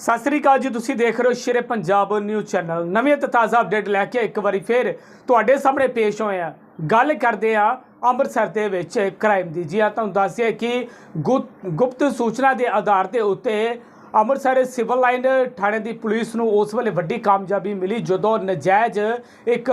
ਸਤਿ ਸ੍ਰੀ ਅਕਾਲ ਜੀ, ਤੁਸੀਂ ਦੇਖ ਰਹੇ ਹੋ ਸ਼ੇਰੇ ਪੰਜਾਬ ਨਿਊਜ਼ ਚੈਨਲ। ਨਵੀਂ ਅਤੇ ਤਾਜ਼ਾ ਅਪਡੇਟ ਲੈ ਕੇ ਇੱਕ ਵਾਰੀ ਫੇਰ ਤੁਹਾਡੇ ਸਾਹਮਣੇ ਪੇਸ਼ ਹੋਏ ਆ ਗੱਲ ਕਰਦੇ ਆ ਅੰਮ੍ਰਿਤਸਰ ਦੇ ਵਿੱਚ ਕ੍ਰਾਈਮ ਦੀ। ਜੀ ਆ ਤੁਹਾਨੂੰ ਦੱਸਿਆ ਕਿ ਗੁਪ- ਗੁਪਤ ਸੂਚਨਾ ਦੇ ਆਧਾਰ ਦੇ ਉੱਤੇ ਅੰਮ੍ਰਿਤਸਰ ਸਿਵਲ ਲਾਈਨ ਥਾਣੇ ਦੀ ਪੁਲਿਸ ਨੂੰ ਉਸ ਵੇਲੇ ਵੱਡੀ ਕਾਮਯਾਬੀ ਮਿਲੀ, ਜਦੋਂ ਨਜਾਇਜ਼ ਇੱਕ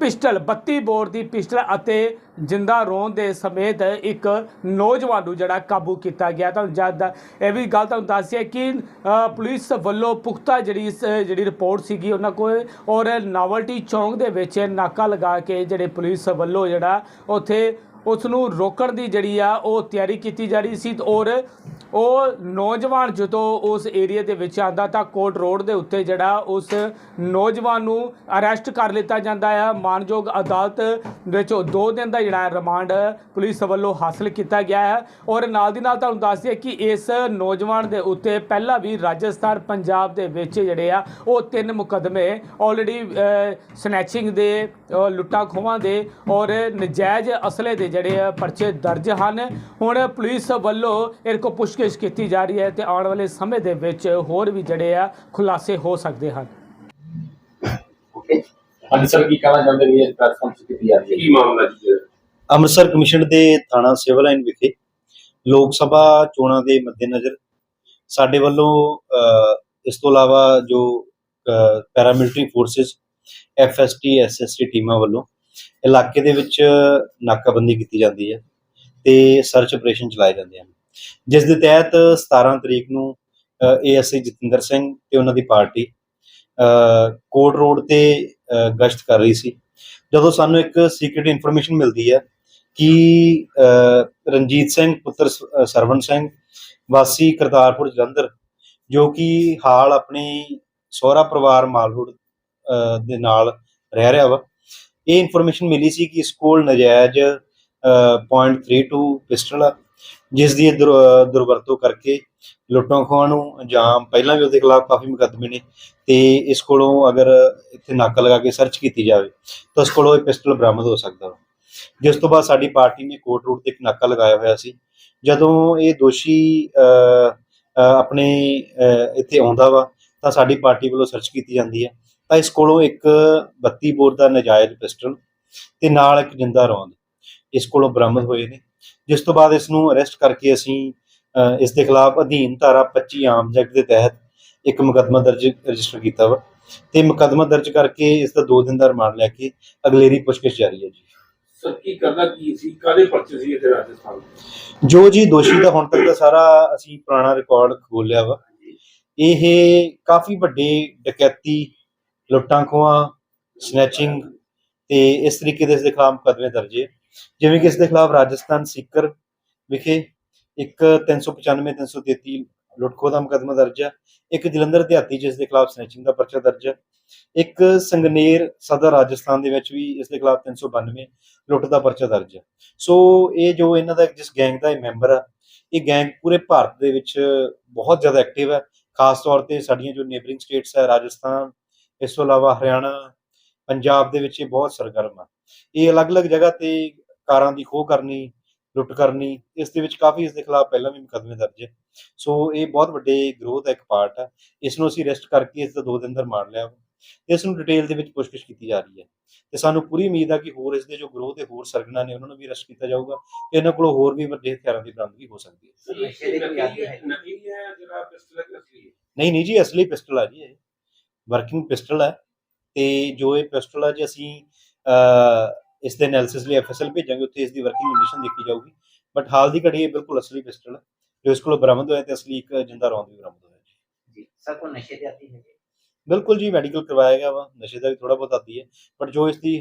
ਪਿਸਟਲ 32 ਬੋਰ ਦੀ ਪਿਸਟਲ ਅਤੇ ਜਿੰਦਾ ਰੋਣ ਦੇ ਸਮੇਤ ਇੱਕ ਨੌਜਵਾਨ ਨੂੰ ਜਿਹੜਾ ਕਾਬੂ ਕੀਤਾ ਗਿਆ। ਤੁਹਾਨੂੰ ਜਦ ਇਹ ਵੀ ਗੱਲ ਤੁਹਾਨੂੰ ਦੱਸਿਆ ਕਿ ਪੁਲਿਸ ਵੱਲੋਂ ਪੁਖਤਾ ਜਿਹੜੀ ਜਿਹੜੀ ਰਿਪੋਰਟ ਸੀਗੀ ਉਹਨਾਂ ਕੋਲ ਔਰ ਨਾਵਲਟੀ ਚੌਂਕ ਦੇ ਵਿੱਚ ਨਾਕਾ ਲਗਾ ਕੇ ਜਿਹੜੇ ਪੁਲਿਸ ਵੱਲੋਂ ਜਿਹੜਾ ਉੱਥੇ ਉਸ ਨੂੰ ਰੋਕਣ ਦੀ ਜਿਹੜੀ ਆ ਉਹ ਤਿਆਰੀ ਕੀਤੀ ਜਾ ਰਹੀ ਸੀ ਔਰ ਉਹ ਨੌਜਵਾਨ ਜਦੋਂ ਉਸ ਏਰੀਆ ਦੇ ਵਿੱਚ ਆਂਦਾ ਤਾਂ ਕੋਟ ਰੋਡ ਦੇ ਉੱਤੇ ਜਿਹੜਾ ਉਸ ਨੌਜਵਾਨ ਨੂੰ ਅਰੈਸਟ ਕਰ ਲਿੱਤਾ ਜਾਂਦਾ ਆ। ਮਾਨਯੋਗ ਅਦਾਲਤ ਵਿੱਚ ਉਹ ਦੋ ਦਿਨ ਦਾ ਜਿਹੜਾ ਰਿਮਾਂਡ ਪੁਲਿਸ ਵੱਲੋਂ ਹਾਸਲ ਕੀਤਾ ਗਿਆ ਹੈ ਔਰ ਨਾਲ ਦੀ ਨਾਲ ਤੁਹਾਨੂੰ ਦੱਸ ਦਈਏ ਕਿ ਇਸ ਨੌਜਵਾਨ ਦੇ ਉੱਤੇ ਪਹਿਲਾਂ ਵੀ ਰਾਜਸਥਾਨ ਪੰਜਾਬ ਦੇ ਵਿੱਚ ਜਿਹੜੇ ਆ ਉਹ ਤਿੰਨ ਮੁਕਦਮੇ ਆਲਰੇਡੀ ਸਨੈਚਿੰਗ ਦੇ ਅ, ਲੁੱਟਾਂ ਖੋਹਾਂ ਦੇ ਔਰ ਨਜਾਇਜ਼ ਅਸਲੇ ਦੇ ਜਿਹੜੇ ਆ ਪਰਚੇ ਦਰਜ ਹਨ। ਹੁਣ ਪੁਲਿਸ ਵੱਲੋਂ ਇਹ ਕੋ ਪੁੱਛਗਿੱਛ ਕੀਤੀ ਜਾ ਰਹੀ ਹੈ ਤੇ ਆਉਣ ਵਾਲੇ ਸਮੇਂ ਦੇ ਵਿੱਚ ਹੋਰ ਵੀ ਜਿਹੜੇ ਆ ਖੁਲਾਸੇ ਹੋ ਸਕਦੇ ਹਨ। ਓਕੇ ਹਾਂਜੀ ਸਰ ਕੀ ਕਹਿਣਾ ਚਾਹੁੰਦੇ ਵੀ ਇਸ ਪਲੇਟਫਾਰਮ ਤੇ ਕੀਤੀ ਜਾ ਰਹੀ ਹੈ? ਕੀ ਮਾਮਲਾ ਜੀ ਇਹ? ਅੰਮ੍ਰਿਤਸਰ ਕਮਿਸ਼ਨ ਦੇ ਥਾਣਾ ਸਿਵਲ ਲਾਈਨ ਵਿਖੇ ਲੋਕ ਸਭਾ ਚੋਣਾਂ ਦੇ ਮੱਦੇਨਜ਼ਰ ਸਾਡੇ ਵੱਲੋਂ ਇਸ ਤੋਂ ਇਲਾਵਾ ਜੋ ਪੈਰਾਮਿਲਟਰੀ ਫੋਰਸਸ ਐਫਐਸਟੀ ਐਸਐਸਟੀ ਟੀਮਾਂ ਵੱਲੋਂ ਇਲਾਕੇ ਦੇ ਵਿੱਚ ਨਾਕਾਬੰਦੀ ਕੀਤੀ ਜਾਂਦੀ ਹੈ ਤੇ ਸਰਚ ਆਪਰੇਸ਼ਨ ਚਲਾਏ ਜਾਂਦੇ ਹਨ। ਜਿਸ ਦੇ ਤਹਿਤ 17 ਤਰੀਕ ਨੂੰ ਏਐਸਆਈ ਜਤਿੰਦਰ ਸਿੰਘ ਤੇ ਉਹਨਾਂ ਦੀ ਪਾਰਟੀ ਕੋਟ ਰੋਡ ਤੇ ਗਸ਼ਤ ਕਰ ਰਹੀ ਸੀ। ਜਦੋਂ ਸਾਨੂੰ ਇੱਕ ਸੀਕ੍ਰੀਟ ਇਨਫੋਰਮੇਸ਼ਨ ਮਿਲਦੀ ਹੈ ਕਿ ਰਣਜੀਤ ਸਿੰਘ, ਪੁੱਤਰ ਸ- ਸਰਵਣ ਸਿੰਘ, ਵਾਸੀ ਕਰਤਾਰਪੁਰ ਜਲੰਧਰ, ਜੋ ਕਿ ਹਾਲ ਆਪਣੀ ਸਹੁਰਾ ਪਰਿਵਾਰ ਮਾਲਰੋਡ ਦੇ ਨਾਲ ਰਹਿ ਰਿਹਾ ਵਾ ਇਹ ਇਨਫੋਰਮੇਸ਼ਨ ਮਿਲੀ ਸੀ ਕਿ ਇਸ ਕੋਲ ਨਜਾਇਜ਼ ਅਹ, .32 ਪਿਸਟਲ ਆ ਜਿਸ ਦੀ ਦੁਰ- ਦੁਰਵਰਤੋਂ ਕਰਕੇ ਲੁੱਟਾਂ ਖੋਹਾਂ ਨੂੰ ਜਾਂ ਪਹਿਲਾਂ ਵੀ ਉਹਦੇ ਖਿਲਾਫ ਕਾਫੀ ਮੁਕੱਦਮੇ ਨੇ ਤੇ ਇਸ ਕੋਲੋਂ ਅਗਰ ਇੱਥੇ ਨਾਕਾ ਲਗਾ ਕੇ ਸਰਚ ਕੀਤੀ ਜਾਵੇ ਤਾਂ ਉਸ ਕੋਲੋਂ ਇਹ ਪਿਸਟਲ ਬਰਾਮਦ ਹੋ ਸਕਦਾ ਵਾ। ਜਿਸ ਤੋਂ ਬਾਅਦ ਸਾਡੀ ਪਾਰਟੀ ਨੇ ਕੋਟ ਰੋਡ ਤੇ ਇੱਕ ਨਾਕਾ ਲਗਾਇਆ ਹੋਇਆ ਸੀ ਜਦੋਂ ਇਹ ਦੋਸ਼ੀ ਆਪਣੇ ਇੱਥੇ ਆਉਂਦਾ ਵਾ ਤਾਂ ਸਾਡੀ ਪਾਰਟੀ ਵੱਲੋਂ ਸਰਚ ਕੀਤੀ ਜਾਂਦੀ ਹੈ। ਤਾਂ ਇਸ ਕੋਲੋਂ ਇੱਕ 32 ਬੋਰ ਦਾ ਨਜਾਇਜ਼ ਪਿਸਟਲ ਤੇ ਨਾਲ ਇੱਕ ਜਿੰਦਾ ਰੌਂਦ ਇਸ ਕੋਲੋਂ ਬਰਾਮਦ ਹੋਏ ਨੇ। ਜਿਸ ਤੋਂ ਬਾਅਦ ਇਸ ਨੂੰ ਅਰੈਸਟ ਕਰਕੇ ਅਸੀਂ ਇਸ ਦੇ ਖਿਲਾਫ ਅਧੀਨ ਧਾਰਾ 25 ਆਮ ਜੈਕਟ ਦੇ ਤਹਿਤ ਇੱਕ ਮੁਕੱਦਮਾ ਦਰਜ ਰਜਿਸਟਰ ਕੀਤਾ ਵਾ ਤੇ ਮੁਕੱਦਮਾ ਦਰਜ ਕਰਕੇ ਇਸ ਦਾ 2 ਦਿਨ ਦਾ ਰਿਮਾਂਡ ਲੈ ਕੇ ਅਗਲੇਰੀ ਪੁੱਛਗਿੱਛ ਜਾਰੀ ਹੈ ਜੀ। ਸਰ ਕੀ ਕਰਨਾ ਕੀ ਸੀ ਕਾਦੇ ਪਰਚੇ ਸੀ ਇੱਥੇ ਰਾਜਸਥਾਨ ਜੋ ਜੀ ਦੋਸ਼ੀ ਦਾ ਹੁਣ ਤੱਕ ਦਾ ਸਾਰਾ ਅਸੀਂ ਪੁਰਾਣਾ ਰਿਕਾਰਡ ਖੋਲਿਆ ਵਾ। ਇਹ ਕਾਫੀ ਵੱਡੇ ਡਕੈਤੀ ਲੁੱਟਾਂ ਖੋਹਾਂ ਸਨੈਚਿੰਗ ਤੇ ਇਸ ਤਰੀਕੇ ਦੇ ਇਸ ਦੇ ਖਿਲਾਫ ਮੁਕੱਦਮੇ ਦਰਜ ਹੈ। ਜਿਵੇਂ ਕਿ ਇਸ ਦੇ ਖਿਲਾਫ ਰਾਜਸਥਾਨ ਸੀਕਰ ਵਿਖੇ ਇੱਕ 395 333 ਲੁੱਟਖੋ ਦਾ ਮੁਕੱਦਮਾ ਦਰਜ ਹੈ। ਇੱਕ ਜਲੰਧਰ ਦਿਹਾਤੀ ਜਿਸ ਦੇ ਖਿਲਾਫ ਸਨੈਚਿੰਗ ਦਾ ਪਰਚਾ ਦਰਜ ਹੈ। ਇੱਕ ਸੰਗਨੇਰ ਸਦਰ ਰਾਜਸਥਾਨ ਦੇ ਵਿੱਚ ਵੀ ਇਸ ਦੇ ਖਿਲਾਫ 392 ਲੁੱਟ ਦਾ ਪਰਚਾ ਦਰਜ ਹੈ। ਸੋ ਇਹ ਜੋ ਇਹਨਾਂ ਦਾ ਜਿਸ ਗੈਂਗ ਦਾ ਇਹ ਮੈਂਬਰ ਆ, ਇਹ ਗੈਂਗ ਪੂਰੇ ਭਾਰਤ ਦੇ ਵਿੱਚ ਬਹੁਤ ਜ਼ਿਆਦਾ ਐਕਟਿਵ ਹੈ। ਖਾਸ ਤੌਰ ਤੇ ਸਾਡੀਆਂ ਜੋ ਨੇਬਰਿੰਗ ਸਟੇਟਸ ਹੈ, ਰਾਜਸਥਾਨ ਇਸ ਤੋਂ ਇਲਾਵਾ ਹਰਿਆਣਾ ਪੰਜਾਬ ਦੇ ਵਿੱਚ ਇਹ ਬਹੁਤ ਸਰਗਰਮ ਆ। ਇਹ ਅਲੱਗ-ਅਲੱਗ ਜਗ੍ਹਾ ਤੇ ਕਾਰਾਂ ਦੀ ਖੋਹ ਕਰਨੀ ਲੁੱਟ ਕਰਨੀ ਇਸ ਦੇ ਵਿੱਚ ਕਾਫੀ ਇਸ ਦੇ ਖਿਲਾਫ ਪਹਿਲਾਂ ਵੀ ਮੁਕੱਦਮੇ ਦਰਜ ਹੈ ਸੋ ਇਹ ਬਹੁਤ ਵੱਡੇ ਗਰੋਹ ਦਾ ਇੱਕ ਪਾਰਟ ਹੈ ਇਸ ਨੂੰ ਅਸੀਂ ਅਰੈਸਟ ਕਰਕੇ ਇਸ ਦਾ ਦੋ ਦਿਨ ਦਾ ਰਿਮਾਂਡ ਲਿਆ ਇਸ ਨੂੰ ਡਿਟੇਲ ਦੇ ਵਿੱਚ ਪੁੱਛਗਿੱਛ ਕੀਤੀ ਜਾ ਰਹੀ ਹੈ ਤੇ ਸਾਨੂੰ ਪੂਰੀ ਉਮੀਦ ਆ ਕਿ ਹੋਰ ਇਸ ਦੇ ਜੋ ਗਰੋਹ ਦੇ ਹੋਰ ਸਰਗਨਾ ਨੇ ਉਹਨਾਂ ਨੂੰ ਵੀ ਅਰੈਸਟ ਕੀਤਾ ਜਾਊਗਾ ਤੇ ਇਹਨਾਂ ਕੋਲੋਂ ਹੋਰ ਵੀ ਵੱਡੇ ਹਥਿਆਰਾਂ ਦੀ ਬਰਾਮਦਗੀ ਹੋ ਸਕਦੀ ਹੈ? ਨਹੀਂ ਨਹੀਂ ਜੀ ਅਸਲੀ ਪਿਸਟਲ ਆ ਜੀ ਇਹ। ਵਰਕਿੰਗ ਪਿਸਟਲ ਹੈ। ਤੇ ਜੋ ਇਹ ਪਿਸਟਲ ਹੈ ਜੇ ਅਸੀਂ ਅਹ, ਇਸ ਦੇ ਐਨਾਲਿਸਿਸ ਲਈ ਐਫਐਸਐਲ ਭੇਜਾਂਗੇ ਉੱਥੇ ਇਸ ਦੀ ਵਰਕਿੰਗ ਕੰਡੀਸ਼ਨ ਦੇਖੀ ਜਾਊਗੀ। ਬਟ ਹਾਲ ਦੀ ਘੜੀ ਇਹ ਬਿਲਕੁਲ ਅਸਲੀ ਪਿਸਟਲ ਹੈ ਜੋ ਇਸ ਕੋਲ ਬਰਾਮਦ ਹੋਇਆ ਤੇ ਅਸਲੀ ਇੱਕ ਜਿੰਦਾ ਰੌਂਦ ਵੀ ਬਰਾਮਦ ਹੋਇਆ ਜੀ। ਸਰ ਕੋ ਨਸ਼ੇ ਦੇ ਆਦੀ ਹੈ ਬਿਲਕੁਲ ਜੀ ਮੈਡੀਕਲ ਕਰਵਾਇਆ ਗਿਆ ਵਾ ਨਸ਼ੇ ਦਾ ਵੀ ਥੋੜਾ ਬਹੁਤ ਆਦੀ ਹੈ ਬਟ ਜੋ ਇਸ ਦੀ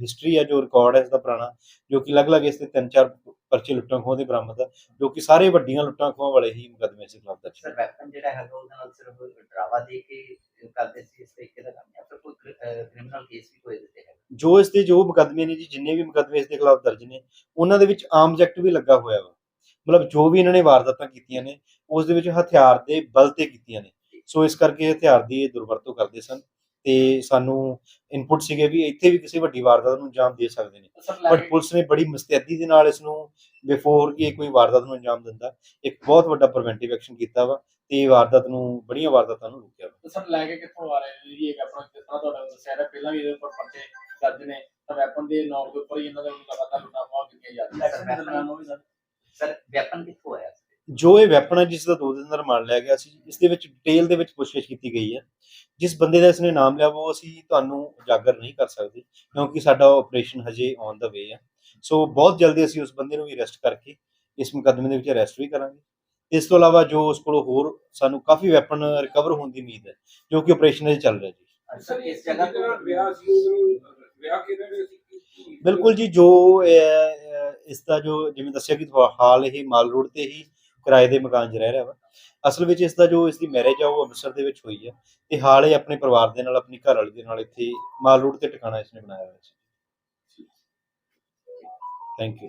ਹਿਸਟਰੀ ਹੈ ਜੋ ਰਿਕਾਰਡ ਹੈ ਇਸ ਦਾ ਪੁਰਾਣਾ ਜੋ ਕਿ ਅਲੱਗ-ਅਲੱਗ ਇਸ ਦੇ ਤਿੰਨ ਚਾਰ ਪਰਚੇ ਲੁੱਟਾਂ ਖੋਹਾਂ ਦੇ ਬਰਾਮਦ ਆ ਜੋ ਕਿ ਸਾਰੇ ਵੱਡੀਆਂ ਲੁੱਟਾਂ ਖੋਹਾਂ ਵਾਲੇ ਹੀ ਮੁਕੱਦਮੇ ਇਸ ਖਿਲਾਫ ਦਰਜ ਸਰ ਨੇ ਵੈਪਨ ਜਿਹੜਾ ਹੈਗਾ ਉਹਦੇ ਨਾਲ ਸਿਰਫ ਡਰਾਵਾ ਦੇ ਕੇ ਕਰਦੇ ਸੀ ਇਸ ਤਰੀਕੇ ਦਾ ਕੰਮ ਜਾਂ ਫਿਰ ਕੋਈ ਕ੍ਰਿਮੀਨਲ ਕੇਸ ਵੀ ਕੋਈ ਦਿੱਤੇ ਹੈ ਜੋ ਇਸ ਦੇ ਜੋ ਮੁਕੱਦਮੇ ਨੇ ਜੀ ਜਿੰਨੇ ਵੀ ਮੁਕੱਦਮੇ ਇਸ ਦੇ ਖਿਲਾਫ ਦਰਜ ਨੇ ਉਹਨਾਂ ਦੇ ਵਿੱਚ ਆਮ ਜੈਕਟ ਵੀ ਲੱਗਾ ਹੋਇਆ ਵਾ। ਮਤਲਬ ਜੋ ਵੀ ਇਹਨਾਂ ਨੇ ਵਾਰਦਾਤਾਂ ਕੀਤੀਆਂ ਨੇ ਉਸ ਦੇ ਵਿੱਚ ਹਥਿਆਰ ਦੇ ਬਲ ਤੇ ਕੀਤੀਆਂ ਨੇ। ਸੋ ਇਸ ਕਰਕੇ ਹਥਿਆਰ ਦੀ ਇਹ ਦੁਰਵਰਤੋਂ ਕਰਦੇ ਸਨ ਤੇ ਸਾਨੂੰ ਇਨਪੁਟ ਸੀਗੇ ਵੀ ਇੱਥੇ ਵੀ ਕਿਸੇ ਵੱਡੀ ਵਾਰਦਾਤ ਨੂੰ ਅੰਜਾਮ ਦੇ ਸਕਦੇ ਨੇ। ਬਟ ਪੁਲਿਸ ਨੇ ਬੜੀ ਮੁਸਤੈਦੀ ਦੇ ਨਾਲ ਇਸ ਨੂੰ ਬਿਫੋਰ ਕਿ ਕੋਈ ਵਾਰਦਾਤ ਨੂੰ ਅੰਜਾਮ ਦਿੰਦਾ ਇੱਕ ਬਹੁਤ ਵੱਡਾ ਪ੍ਰੀਵੈਂਟਿਵ ਐਕਸ਼ਨ ਕੀਤਾ ਵਾ ਤੇ ਇਹ ਵਾਰਦਾਤ ਨੂੰ ਬੜੀਆਂ ਵਾਰਦਾਤਾਂ ਨੂੰ ਰੋਕਿਆ ਵਾ। ਸਰ ਲੈ ਕੇ ਕਿੱਥੋਂ ਆ ਰਹੇ ਨੇ? ਜੀ ਇਹ ਵੈਪਨ ਜਿਸ ਤਰ੍ਹਾਂ ਤੁਹਾਡਾ ਦੱਸਿਆ ਰਿਹਾ ਪਹਿਲਾਂ ਵੀ ਇਹਦੇ ਉੱਪਰ ਪਰਚੇ ਦਰਜ ਨੇ ਤਾਂ ਵੈਪਨ ਦੇ ਨੌਕ ਦੇ ਉੱਪਰ ਹੀ ਇਹਨਾਂ ਦਾ ਲਗਾਤਾਰ ਲੁਟਾਵਾ ਕੀਤੀਆਂ ਜਾ ਰਹੀਆਂ ਸਰ, ਵੈਪਨ ਕਿੱਥੋਂ ਆਇਆ? ਜੋ ਇਹ ਵੈਪਨ ਹੈ ਜਿਸ ਦਾ ਦੋ ਦਿਨ ਦਾ ਰਿਮਾਂਡ ਲਿਆ ਗਿਆ ਸੀ ਇਸ ਦੇ ਵਿੱਚ ਡਿਟੇਲ ਦੇ ਵਿੱਚ ਪੁੱਛਗਿੱਛ ਕੀਤੀ ਗਈ ਹੈ। ਜਿਸ ਬੰਦੇ ਦਾ ਇਸਨੇ ਨਾਮ ਲਿਆ ਉਹ ਅਸੀਂ ਤੁਹਾਨੂੰ ਉਜਾਗਰ ਨਹੀਂ ਕਰ ਸਕਦੇ ਕਿਉਂਕਿ ਸਾਡਾ ਆਪਰੇਸ਼ਨ ਹਜੇ ਔਨ ਦਾ ਵੇ ਹੈ। ਸੋ ਬਹੁਤ ਜਲਦੀ ਅਸੀਂ ਉਸ ਬੰਦੇ ਨੂੰ ਵੀ ਅਰੈਸਟ ਕਰਕੇ ਇਸ ਮੁਕੱਦਮੇ ਦੇ ਵਿੱਚ ਅਰੈਸਟ ਵੀ ਕਰਾਂਗੇ। ਇਸ ਤੋਂ ਇਲਾਵਾ ਜੋ ਉਸ ਕੋਲੋਂ ਹੋਰ ਸਾਨੂੰ ਕਾਫੀ ਵੈਪਨ ਰਿਕਵਰ ਹੋਣ ਦੀ ਉਮੀਦ ਹੈ ਜੋ ਕਿ ਆਪਰੇਸ਼ਨ ਅਜੇ ਚੱਲ ਰਿਹਾ ਜੀ। ਸਰ ਇਸ ਜਗ੍ਹਾ ਤੋਂ ਵਿਆਹ ਸੀ ਉਹਨੂੰ ਵਿਆਹ ਕਿਹਨੇ ਨੇ ਸੀ? ਕੀ- ਬਿਲਕੁਲ ਜੀ ਜੋ ਇਸ ਦਾ ਜੋ ਜਿਵੇਂ ਦੱਸਿਆ ਕਿ ਹਾਲ ਇਹ ਮਾਲ ਰੋਡ ਤੇ ਹੀ ਕਿਰਾਏ ਦੇ ਮਕਾਨ 'ਚ ਰਹਿ ਰਿਹਾ ਵਾ। ਅਸਲ ਵਿੱਚ ਇਸ ਦਾ ਜੋ ਇਸ ਦੀ ਮੈਰਿਜ ਆ, ਉਹ ਅੰਮ੍ਰਿਤਸਰ ਦੇ ਵਿੱਚ ਹੋਈ ਹੈ ਤੇ ਹਾਲ ਇਹ ਆਪਣੇ ਪਰਿਵਾਰ ਦੇ ਨਾਲ, ਆਪਣੀ ਘਰ ਵਾਲੀ ਦੇ ਨਾਲ ਇੱਥੇ ਮਾਲ ਰੋਡ ਤੇ ਟਿਕਾਣਾ ਇਸਨੇ ਬਣਾਇਆ ਹੋਇਆ ਸੀ। Thank you